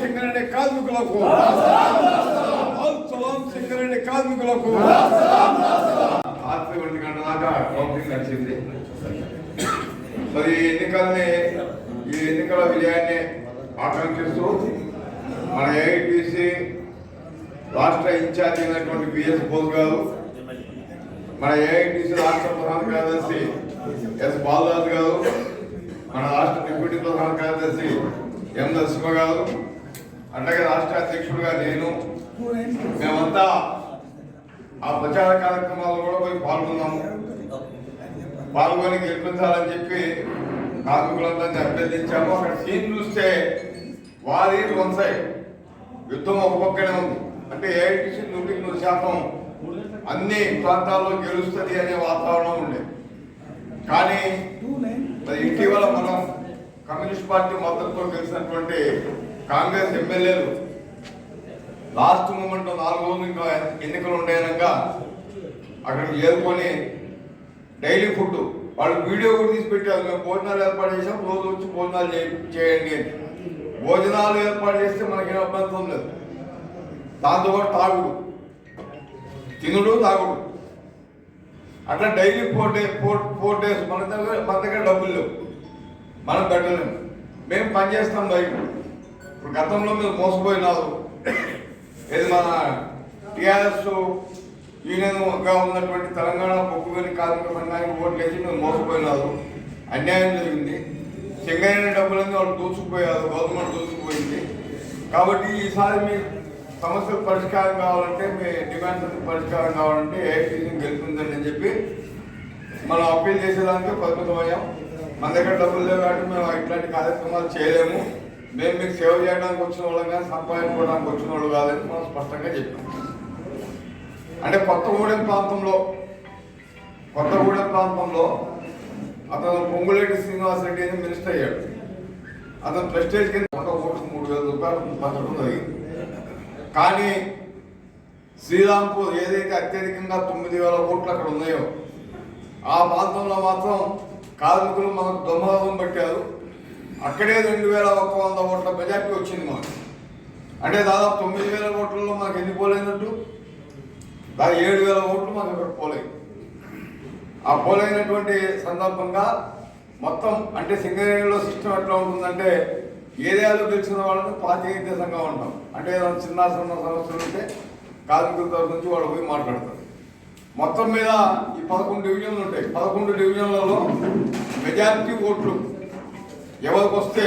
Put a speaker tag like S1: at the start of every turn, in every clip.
S1: సింగరెడ్డి కార్మికులకు లాల్ సలాం సింగరెడ్డి కార్మికులకు రాత్రి ఒంటి గంట దాకా కౌంటింగ్ నడిచింది. మరి ఈ ఎన్నికల్ని ఈ ఎన్నికల విజయాన్ని ఆకాంక్షిస్తూ మన ఏఐటిసి రాష్ట్ర ఇన్ఛార్జ్ అయినటువంటి బిఎస్ బోస్ గారు మన ఏఐటిసి రాష్ట్ర ప్రధాన కార్యదర్శి ఎస్ బాలరాజు గారు మన రాష్ట్ర డిప్యూటీ ప్రధాన కార్యదర్శి ఎం నరసింహ గారు అట్లాగే రాష్ట్ర అధ్యక్షుడుగా నేను మేమంతా ఆ ప్రచార కార్యక్రమాల్లో కూడా పోయి పాల్గొన్నాము. పాల్గొని గెలిపించాలని చెప్పి కార్మికులందరినీ అభ్యర్థించాము. అక్కడ సీన్ చూస్తే వారి వన్ సైడ్ యుద్ధం ఒక పక్కనే ఉంది. అంటే ఏఐటీసీ నూటికి నూరు శాతం అన్ని ప్రాంతాల్లో గెలుస్తుంది అనే వాతావరణం ఉండే కానీ మరి ఇటీవల మనం కమ్యూనిస్ట్ పార్టీ మద్దతుతో గెలిచినటువంటి కాంగ్రెస్ ఎమ్మెల్యేలు లాస్ట్ మూమెంట్ నాలుగు రోజులు ఇంకా ఎన్నికలు ఉండేనక అక్కడికి చేరుకొని డైలీ ఫుడ్. వాళ్ళు వీడియో కూడా తీసి పెట్టారు. మేము భోజనాలు ఏర్పాటు చేసాం రోజు వచ్చి భోజనాలు చేయండి అని. భోజనాలు ఏర్పాటు చేస్తే మనకి అభ్యంతరం లేదు. దాంతోపాటు తాగుడు. తినుడు తాగుడు. అట్లా daily four day four four days. మన దగ్గర మన దగ్గర డబ్బులు లేవు. మనం పెట్టలేము. మేము పనిచేస్తాం బయట. ఇప్పుడు గతంలో మీరు మోసపోయినారు. ఇది మన టీఆర్ఎస్ యూనియన్గా ఉన్నటువంటి తెలంగాణ బొగ్గుగని కార్మిక సంఘానికి ఓట్లు వేసి మేము మోసపోయినారు అన్యాయం జరిగింది. చెంగైన డబ్బులన్నీ వాళ్ళు దూసుకుపోయారు గవర్నమెంట్ దూసుకుపోయింది కాబట్టి ఈసారి మీ సమస్యలు పరిష్కారం కావాలంటే మీ డిమాండ్స్ పరిష్కారం కావాలంటే ఏఐటీసీని గెలుపుందండి అని చెప్పి మనం అప్పీల్ చేసేదానికి పరిమితమయ్యాం మన దగ్గర డబ్బులు లేవు కాబట్టి మేము ఇట్లాంటి కార్యక్రమాలు చేయలేము. మేము మీకు సేవ చేయడానికి వచ్చిన వాళ్ళం కానీ సంపాదించుకోవడానికి వచ్చిన వాళ్ళు కాదని మనం స్పష్టంగా చెప్పాం. అంటే కొత్తగూడెం ప్రాంతంలో కొత్తగూడెం ప్రాంతంలో అతను పొంగులేటి శ్రీనివాసరెడ్డి అని మినిస్టర్ అయ్యాడు. అతను ప్రెస్టేజ్ కింద ఒక ఓటు మూడు వేల రూపాయలు పంచడం జరిగింది. కానీ శ్రీరాంపూర్ ఏదైతే అత్యధికంగా తొమ్మిది వేల కోట్లు అక్కడ ఉన్నాయో ఆ ప్రాంతంలో మాత్రం కార్మికులు మనకు దొమ్మదం పట్టారు. అక్కడే రెండు వేల ఒక్క వంద ఓట్ల మెజార్టీ వచ్చింది మాకు. అంటే దాదాపు తొమ్మిది వేల ఓట్లలో మాకు ఎన్ని పోలేనట్టు? దాదాపు ఏడు వేల ఓట్లు మాకు అక్కడ పోలేదు ఆ పోలైనటువంటి సందర్భంగా మొత్తం అంటే సింగరేణిలో సిస్టమ్ ఎట్లా ఉంటుందంటే ఏరియాలో గెలిచిన వాళ్ళని ప్రాతినిధ్య సంఘం ఉంటాం. అంటే ఏదైనా చిన్న చిన్న సమస్యలు ఉంటే కార్మికుల తరఫు నుంచి వాళ్ళు పోయి మాట్లాడతారు. మొత్తం మీద ఈ పదకొండు డివిజన్లు ఉంటాయి. పదకొండు డివిజన్లలో మెజారిటీ ఓట్లు ఎవరికి వస్తే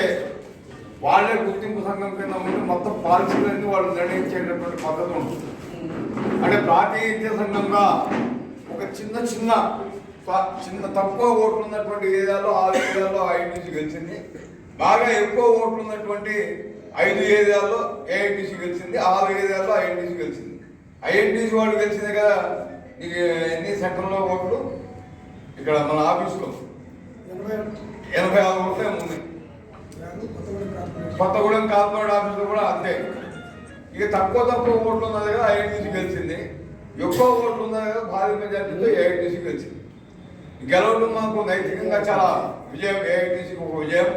S1: వాళ్ళే గుర్తింపు సంఘం కింద ఉండి మొత్తం పాలసీలన్నీ వాళ్ళు నిర్ణయించేటటువంటి పద్ధతి ఉంటుంది. అంటే ప్రాతినిధ్య సంఘంగా ఒక చిన్న చిన్న చిన్న తక్కువ ఓట్లు ఉన్నటువంటి ఏరియాలో ఆరు ఏరియాలో ఐఐటీసీ గెలిచింది. బాగా ఎక్కువ ఓట్లు ఉన్నటువంటి ఐదు ఏరియాల్లో ఏఐటీసీ గెలిచింది. ఆరు ఏరియాల్లో ఐఐటీసీ గెలిచింది. ఐఐటీసీ వాళ్ళు గెలిచింది కదా ఎన్ని సెంటర్లో ఓట్లు? ఇక్కడ మన ఆఫీస్లో. ఎనభై ఆరు ఓట్లే కొత్తగూడెం కార్పొరేట్ ఆఫీసులు కూడా అంతే. ఇక తక్కువ తక్కువ ఓట్లు ఉన్నది కదా ఐఐటీసీ గెలిచింది. ఎక్కువ ఓట్లు ఉన్నది కదా భారీ మెజార్టీతో ఏఐటీసీ గెలిచింది. గెలవడం మాకు నైతికంగా చాలా విజయం ఏఐటీసీకి ఒక విజయం.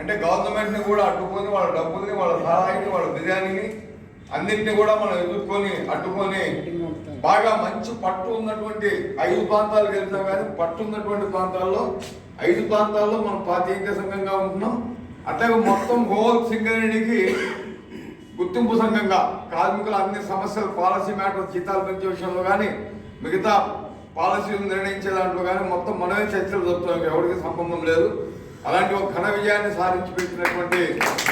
S1: అంటే గవర్నమెంట్ని కూడా అడ్డుకొని వాళ్ళ డబ్బుల్ని వాళ్ళ సహాయాన్ని వాళ్ళ బిర్యానీని అన్నింటినీ కూడా మనం ఎదుర్కొని అడ్డుకొని బాగా మంచి పట్టు ఉన్నటువంటి ఐదు ప్రాంతాలు గెలిచాం కానీ పట్టు ఉన్నటువంటి ప్రాంతాల్లో ఐదు ప్రాంతాల్లో మనం ప్రాతినిధ్య సంఘంగా ఉంటున్నాం. అట్లాగే మొత్తం హోల్ సింగరేణికి గుర్తింపు సంఘంగా కార్మికుల అన్ని సమస్యలు పాలసీ మ్యాటర్ జీతాలు పెంచే విషయంలో కానీ మిగతా పాలసీలు నిర్ణయించే దాంట్లో కానీ మొత్తం మనమే చర్చలు జరుపుతున్నాం. ఎవరికి సంబంధం లేదు. అలాంటి ఒక ఘన విజయాన్ని సాధించి పెట్టినటువంటి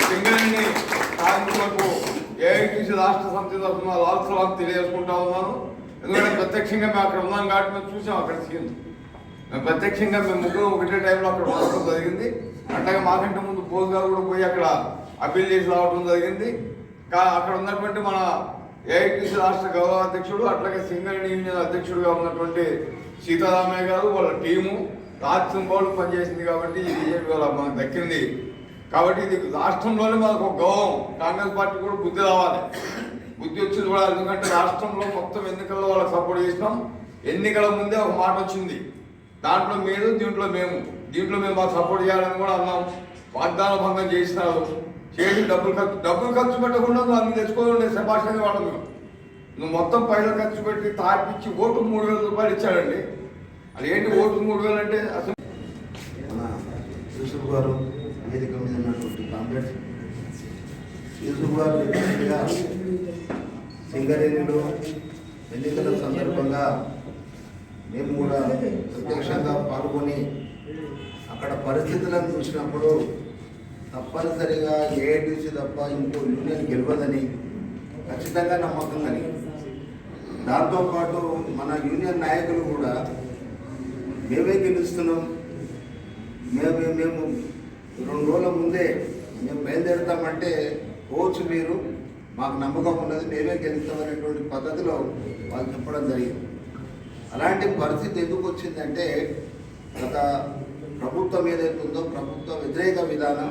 S1: సింగరేణి కార్మికులకు ఏఐటీసీ రాష్ట్ర సమితి తరఫున లాల్ సలాం తెలియజేసుకుంటా ఉన్నాను. ఎందుకంటే ప్రత్యక్షంగా మేము అక్కడ ఉన్నాం కాబట్టి మేము చూసాం అక్కడ సీన్. మేము ప్రత్యక్షంగా మేము ముగ్గురు ఒకటే టైంలో అక్కడ ఉండడం జరిగింది. అట్లాగే మాకంటే ముందు పోల్ గారు కూడా పోయి అక్కడ అప్పీల్ చేసి రావడం జరిగింది. కా అక్కడ ఉన్నటువంటి మన ఏఐటీసీ రాష్ట్ర గౌరవ అధ్యక్షుడు అట్లాగే సింగరేణి యూనియన్ అధ్యక్షుడుగా ఉన్నటువంటి సీతారామయ్య గారు వాళ్ళ టీము రాజ్యంబాబు పనిచేసింది కాబట్టి ఇది బీజేపీ వల్ల మనకు దక్కింది. కాబట్టి ఇది రాష్ట్రంలోనే మనకు ఒక గౌరవం. కాంగ్రెస్ పార్టీ కూడా బుద్ధి రావాలి. బుద్ధి వచ్చింది కూడా ఎందుకంటే రాష్ట్రంలో మొత్తం ఎన్నికల్లో వాళ్ళకి సపోర్ట్ చేసినాం. ఎన్నికల ముందే ఒక మాట వచ్చింది. దాంట్లో మీరు దీంట్లో మేము. దీంట్లో మేము మాకు సపోర్ట్ చేయాలని కూడా అన్నాం వాగ్దాన భంగం చేసినారు. చేసి డబ్బులు ఖర్చు డబ్బులు ఖర్చు పెట్టకుండా నువ్వు అన్ని తెచ్చుకోవాలి శభాషణ వాడదు నువ్వు మొత్తం పైన ఖర్చు పెట్టి తాపిచ్చి ఓటు మూడు వేల రూపాయలు ఇచ్చాడండి. అది ఏంటి ఓటు మూడు వేలు అంటే అసలు
S2: యూసుఫ్ గారు వేదిక మీద ఉన్నటువంటి కామ్రేడ్స్ యూసుఫ్ గారు సింగరేణిలో ఎన్నికల సందర్భంగా మేము కూడా ప్రత్యక్షంగా పాల్గొని అక్కడ పరిస్థితులను చూసినప్పుడు తప్పనిసరిగా ఏఐటీసీ తప్ప ఇంకో యూనియన్ గెలవదని ఖచ్చితంగా నమ్మకం కలిగింది దాంతోపాటు మన యూనియన్ నాయకులు కూడా మేమే గెలుస్తున్నాం. మేము మేము రెండు రోజుల ముందే మేము బయలుదేరుతామంటే కోచ్ మీరు మాకు నమ్మకం ఉన్నది మేమే గెలుస్తామనేటువంటి పద్ధతిలో వాళ్ళు చెప్పడం జరిగింది. అలాంటి పరిస్థితి ఎందుకు వచ్చిందంటే గత ప్రభుత్వం ఏదైతే ఉందో ప్రభుత్వ వ్యతిరేక విధానం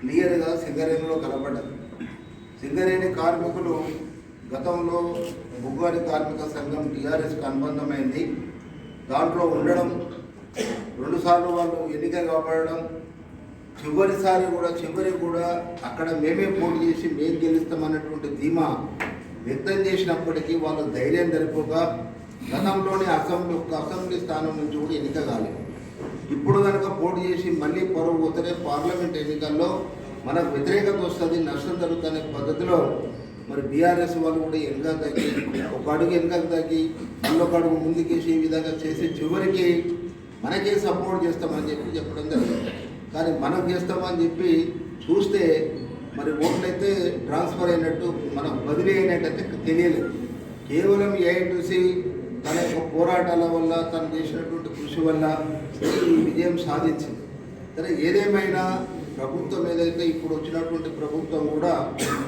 S2: క్లియర్గా సింగరేణిలో కనపడ్డది సింగరేణి కార్మికులు గతంలో బొగ్గారి కార్మిక సంఘం టీఆర్ఎస్కి అనుబంధమైంది దాంట్లో ఉండడం రెండుసార్లు వాళ్ళు ఎన్నిక కాపాడడం చివరిసారి కూడా చివరి కూడా అక్కడ మేమే పోటీ చేసి మేము గెలుస్తామన్నటువంటి ధీమా వ్యక్తం చేసినప్పటికీ వాళ్ళు ధైర్యం జరిపోగా గతంలోని అసెంబ్లీ ఒక్క అసెంబ్లీ స్థానం నుంచి కూడా ఎన్నిక కాలేదు ఇప్పుడు కనుక పోటీ చేసి మళ్ళీ పొరవు పోతే పార్లమెంట్ ఎన్నికల్లో మనకు వ్యతిరేకత వస్తుంది నష్టం జరుగుతున్న పద్ధతిలో మరి బీఆర్ఎస్ వాళ్ళు కూడా వెనక తగ్గి ఒక అడుగు వెనక తగ్గి మళ్ళొక అడుగు ముందుకేసి ఈ విధంగా చేసి చివరికి మనకే సపోర్ట్ చేస్తామని చెప్పి చెప్పడం జరిగింది. కానీ మనం చేస్తామని చెప్పి చూస్తే మరి ఓట్లయితే ట్రాన్స్ఫర్ అయినట్టు మనం బదిలీ అయినట్టయితే తెలియలేదు. కేవలం ఏఐటీసీ తన యొక్క పోరాటాల వల్ల తను చేసినటువంటి కృషి వల్ల ఈ విజయం సాధించింది. సరే ఏదేమైనా ప్రభుత్వం ఏదైతే ఇప్పుడు వచ్చినటువంటి ప్రభుత్వం కూడా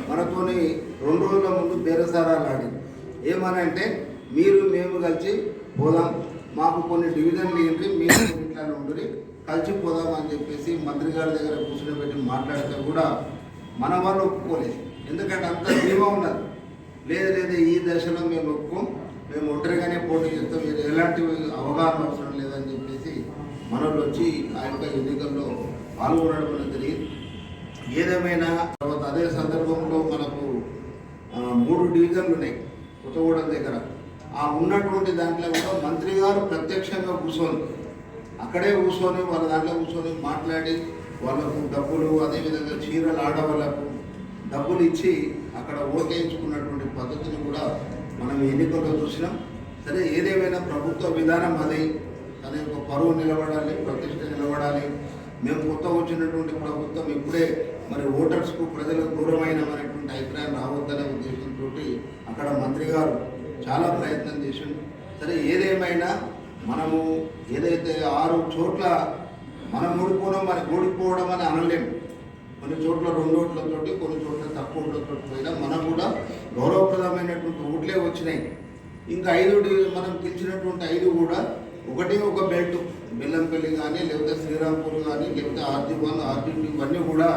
S2: మనతోని రెండు రోజుల ముందు బేరసారాలు ఆడింది. ఏమనంటే మీరు మేము కలిసి పోదాం మాకు కొన్ని డివిజన్లు ఏంటి మీరు ఇట్లా ఉండి కలిసి పోదాం అని చెప్పేసి మంత్రి గారి దగ్గర కూర్చుని పెట్టి మాట్లాడితే కూడా మన వాళ్ళు ఒప్పుకోలేదు. ఎందుకంటే అంత ధీమా ఉన్నది. లేదు లేదు ఈ దశలో మేము ఒప్పుకోం మేము ఒంటరిగానే పోటీ చేస్తాం. మీరు ఎలాంటి అవగాహన అవసరం లేదని చెప్పేసి మనోళ్ళు వచ్చి ఆ యొక్క ఎన్నికల్లో పాల్గొనడం అనేది జరిగింది. ఏదేమైనా తర్వాత అదే సందర్భంలో మనకు మూడు డివిజన్లు ఉన్నాయి కొత్తగూడెం దగ్గర. ఆ ఉన్నటువంటి దాంట్లో కూడా మంత్రి గారు ప్రత్యక్షంగా కూర్చొని అక్కడే కూర్చొని వాళ్ళ దాంట్లో కూర్చొని మాట్లాడి వాళ్ళకు డబ్బులు అదేవిధంగా చీరలు ఆడవాళ్ళకు డబ్బులు ఇచ్చి అక్కడ ఓటేయించుకున్నటువంటి పద్ధతిని కూడా మనం ఎన్నికల్లో చూసినాం సరే ఏదేమైనా ప్రభుత్వ విధానం అది. తన యొక్క పరువు నిలబడాలి ప్రతిష్ట నిలబడాలి. మేము కొత్త వచ్చినటువంటి ప్రభుత్వం ఇప్పుడే మరి ఓటర్స్కు ప్రజలకు దూరమైన అనేటువంటి అభిప్రాయం రావద్దనే ఉద్దేశంతో అక్కడ మంత్రి గారు చాలా ప్రయత్నం చేసిండు. సరే ఏదేమైనా మనము ఏదైతే ఆరు చోట్ల మనం ఓడిపోవడం మరి ఓడిపోవడం అని అనలేము. కొన్ని చోట్ల రెండు ఓట్లతోటి కొన్ని చోట్ల తక్కువ ఓట్లతో పోయినా మనం కూడా గౌరవప్రదమైనటువంటి ఓట్లే వచ్చినాయి. ఇంకా ఐదు మనం గెలిచినటువంటి ఐదు కూడా ఒకటి ఒక బెల్ట్. బెల్లంపల్లి కానీ లేకపోతే శ్రీరాంపూర్ కానీ లేకపోతే ఆర్జీ వన్ ఆర్జీ ఇవన్నీ కూడా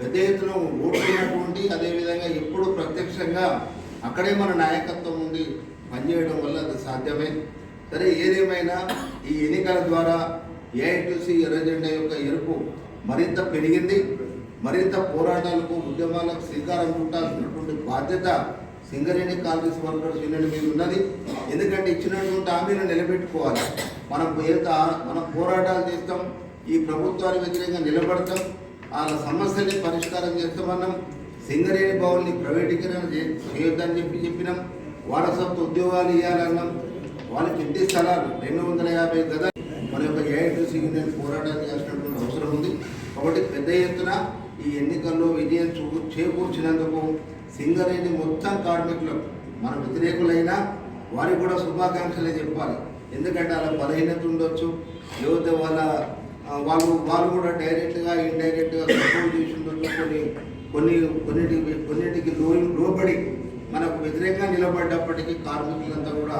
S2: పెద్ద ఎత్తున ఓట్లైనటువంటి అదేవిధంగా ఎప్పుడు ప్రత్యక్షంగా అక్కడే మన నాయకత్వం ఉండి పనిచేయడం వల్ల అది సాధ్యమే. సరే ఏదేమైనా ఈ ఎన్నికల ద్వారా ఏఐటీసీ ఎర్రజెండా యొక్క ఎరుపు మరింత పెరిగింది. మరింత పోరాటాలకు ఉద్యమాలకు శ్రీకారం చుట్టాల్సినటువంటి బాధ్యత సింగరేణి కాంగ్రెస్ వర్కర్స్ యూనియన్ మీద ఉన్నది. ఎందుకంటే ఇచ్చినటువంటి హామీలు నిలబెట్టుకోవాలి. మనం ఎంత మనం పోరాటాలు చేస్తాం ఈ ప్రభుత్వానికి వ్యతిరేకంగా నిలబడతాం వాళ్ళ సమస్యల్ని పరిష్కారం చేస్తామన్నాం సింగరేణి భవన్ని ప్రైవేటీకరణ చే- చేయొద్దని చెప్పి చెప్పినాం వారసత్వ ఉద్యోగాలు ఇవ్వాలన్నాం వాళ్ళకి ఇంటి స్థలాలు రెండు వందల యాభై గదా మన యొక్క ఏఐటీసీ యూనియన్ పోరాటం చేయాల్సినటువంటి అవసరం ఉంది. కాబట్టి పెద్ద ఎత్తున ఈ ఎన్నికల్లో విజయం చూ చేకూర్చినందుకు సింగరేణి మొత్తం కార్మికులకు మన వ్యతిరేకులైనా వారికి కూడా శుభాకాంక్షలే చెప్పాలి. ఎందుకంటే అలా బలహీనత ఉండొచ్చు. లేకపోతే వాళ్ళ వాళ్ళు వాళ్ళు కూడా డైరెక్ట్గా ఇండైరెక్ట్గా సపోర్ట్ చేసి ఉండొచ్చు. కొన్ని కొన్ని కొన్నిటికి కొన్నిటికి లో లోబడి మనకు వ్యతిరేకంగా నిలబడ్డప్పటికీ కార్మికులంతా కూడా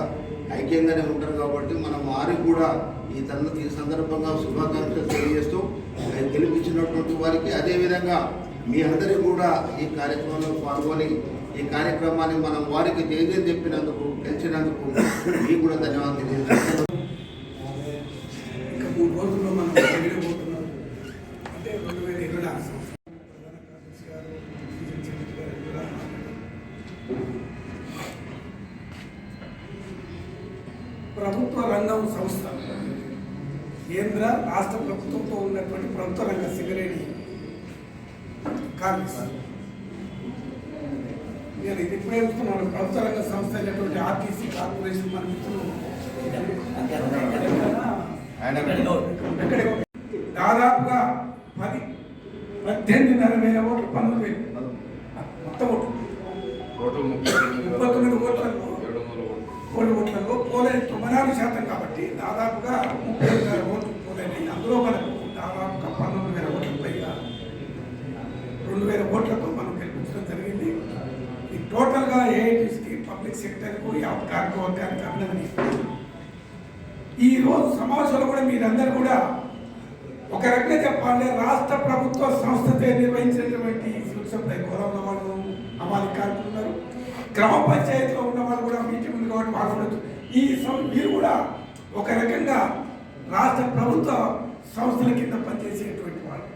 S2: ఐక్యంగానే ఉంటారు కాబట్టి మనం వారికి కూడా ఈ తన ఈ సందర్భంగా శుభాకాంక్షలు తెలియజేస్తూ ఆయన గెలిపించినటువంటి వారికి అదేవిధంగా మీ అందరూ కూడా ఈ కార్యక్రమంలో పాల్గొని ఈ కార్యక్రమాన్ని మనం వారికి జైజయం చెప్పినందుకు గెలిచినందుకు మీకు కూడా ధన్యవాదాలు తెలియజేస్తున్నాను.
S3: మనం ప్రభుత్వ రంగం సంస్థ. కేంద్ర రాష్ట్ర ప్రభుత్వంతో ఉన్నటువంటి ప్రభుత్వ రంగ సింగరేణి కార్మిక నేను ఇది ఇప్పుడే చూస్తున్నాను ప్రభుత్వ రంగ సంస్థ అయినటువంటి ఆర్టీసీ కార్పొరేషన్ మన మిత్రులు. దాదాపుగా పది పద్దెనిమిదిన్నర వేల ఓట్లు వేలు మొత్తం ఓట్లు.
S1: ముప్పై
S3: తొమ్మిది ఓట్లలో
S1: ఏడు
S3: కోడి ఓట్లలో పోలేదు తొంభై నాలుగు శాతం కాబట్టి దాదాపుగా ముప్పై వేల ఓట్లు పోలేని అందులో మనకు దాదాపుగా పంతొమ్మిది వేల ఓట్లకు పైగా రెండు వేల ఓట్లతో మనం గెలిపించడం జరిగింది. ఈ టోటల్గా ఏఐటీస్కి పబ్లిక్ సెక్టర్కు యావత్ కార్యవర్గానికి అభినందనీయం ఈ రోజు సమావేశంలో కూడా మీరందరూ కూడా ఒక రకంగా చెప్పాలంటే రాష్ట్ర ప్రభుత్వ సంస్థతో నిర్వహించినటువంటి శివసంపై గౌరవంలో వాళ్ళు అమాలి ఉన్నారు. గ్రామ పంచాయతీలో ఉన్న వాళ్ళు కూడా మీటింగ్ ఉంది కాబట్టి పాల్గొనవచ్చు ఈ సం- మీరు కూడా ఒక రకంగా రాష్ట్ర ప్రభుత్వ సంస్థల కింద పనిచేసేటువంటి వాళ్ళు.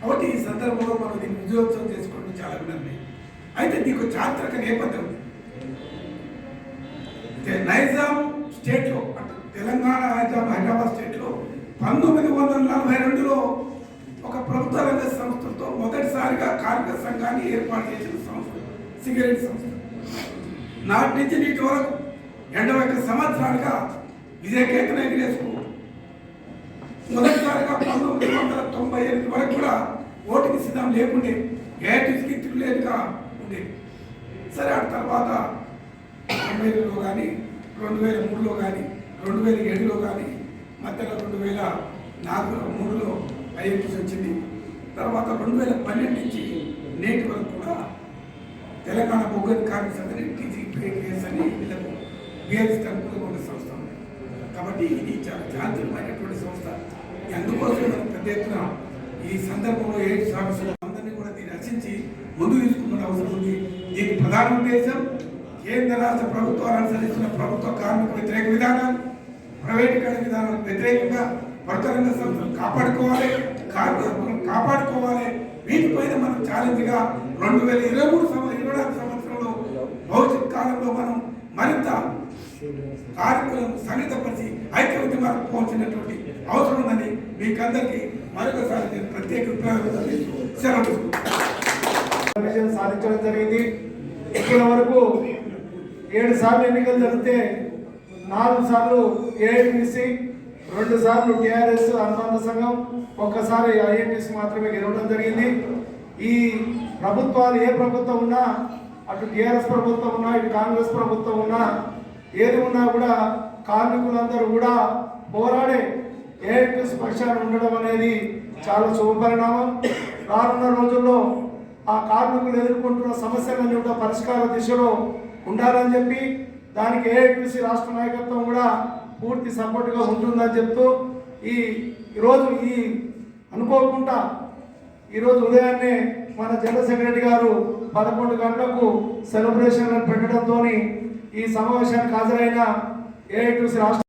S3: కాబట్టి ఈ సందర్భంలో మనం దీన్ని విజయోత్సవం చేసుకోవడం చాలా వినండి. అయితే దీనికి చారిత్రక నేపథ్యం. ఉంది నైజాం స్టేట్లో అంటే తెలంగాణ నైజాం హైదరాబాద్ స్టేట్లో పంతొమ్మిది వందల నలభై రెండులో ఒక ప్రభుత్వ రంగ సంస్థతో మొదటిసారిగా కార్మిక సంఘాన్ని ఏర్పాటు చేసిన సంస్థ సిగరెట్ సంస్థ. నాటి నుంచి నీటి వరకు ఎనభై ఒక్క సంవత్సరాలుగా విజయకేతన ఎగిరేసుకు. మొదటిసారిగా పంతొమ్మిది వందల తొంభై ఎనిమిది వరకు కూడా ఓటింగ్ సిద్ధం లేకుండే ఏటీసీకి తిరుగులేదుగా ఉండేది సరే ఆ తర్వాత తొంభైలో కానీ రెండు వేల మూడులో కానీ రెండు వేల ఏడులో కానీ మధ్యలో రెండు వేల నాలుగులో మూడులో ఐఎన్టీసీ వచ్చింది. తర్వాత రెండు వేల పన్నెండు నుంచి నేటి వరకు కూడా తెలంగాణ బొగ్గని కార్మిక సంఘని టీజీపీఎస్ అని వీళ్ళకు బిఎల్ఎస్ అనుకూలంగా సంస్థ. కాబట్టి ఇది చాలా జాతీయమైనటువంటి సంస్థ. అందుకోసం మనం పెద్ద ఎత్తున ఈ సందర్భంలో ఏ సాగుతున్న అందరినీ కూడా దీన్ని రచించి ముందు తీసుకున్న అవసరం ఉంది. దీనికి ప్రధాన ఉద్దేశం కేంద్ర రాష్ట్ర ప్రభుత్వాలు అనుసరిస్తున్న ప్రభుత్వ కార్మిక వ్యతిరేక విధానాలు ప్రైవేటీకరణ విధానాలకు వ్యతిరేకంగా వర్తరంగ సంస్థలు కాపాడుకోవాలి కార్మికులను కాపాడుకోవాలి. వీటిపైన మనం ఛాలెంజ్గా రెండు వేల ఇరవై మూడు సంవత్సరం ఇరవై నాలుగు సంవత్సరంలో భవిష్యత్ కాలంలో మనం మరింత కార్మికులను ఐక్యవతి మార్పు పోల్చినటువంటి అవసరం ఉందని మీకందరికీ మరొకసారి నేను ప్రత్యేక సెలవు
S4: సాధించడం జరిగింది. ఇప్పటి వరకు ఏడు సార్లు ఎన్నికలు జరిగితే నాలుగు సార్లు ఏఐటిసి రెండు సార్లు టిఆర్ఎస్ అనుబంధ సంఘం ఒక్కసారి ఐఎన్టీసీ మాత్రమే గెలవడం జరిగింది. ఈ ప్రభుత్వాలు ఏ ప్రభుత్వం ఉన్నా అటు టిఆర్ఎస్ ప్రభుత్వం ఉన్నా ఇటు కాంగ్రెస్ ప్రభుత్వం ఉన్నా ఏది ఉన్నా కూడా కార్మికులందరూ కూడా పోరాడే ఏఐటీసీ పక్షాన ఉండడం అనేది చాలా శుభపరిణామం. రానున్న రోజుల్లో ఆ కార్మికులు ఎదుర్కొంటున్న సమస్యలన్నీ కూడా పరిష్కార దిశలో ఉండాలని చెప్పి దానికి ఏఐపిసి రాష్ట్ర నాయకత్వం కూడా పూర్తి సపోర్ట్గా ఉంటుందని చెప్తూ ఈ ఈరోజు ఈ అనుకోకుండా ఈరోజు ఉదయాన్నే మన జనరల్ సెక్రటరీ గారు పదకొండు గంటలకు సెలబ్రేషన్ పెట్టడంతో ఈ సమావేశానికి హాజరైన ఏఐటీసీ రాష్ట్ర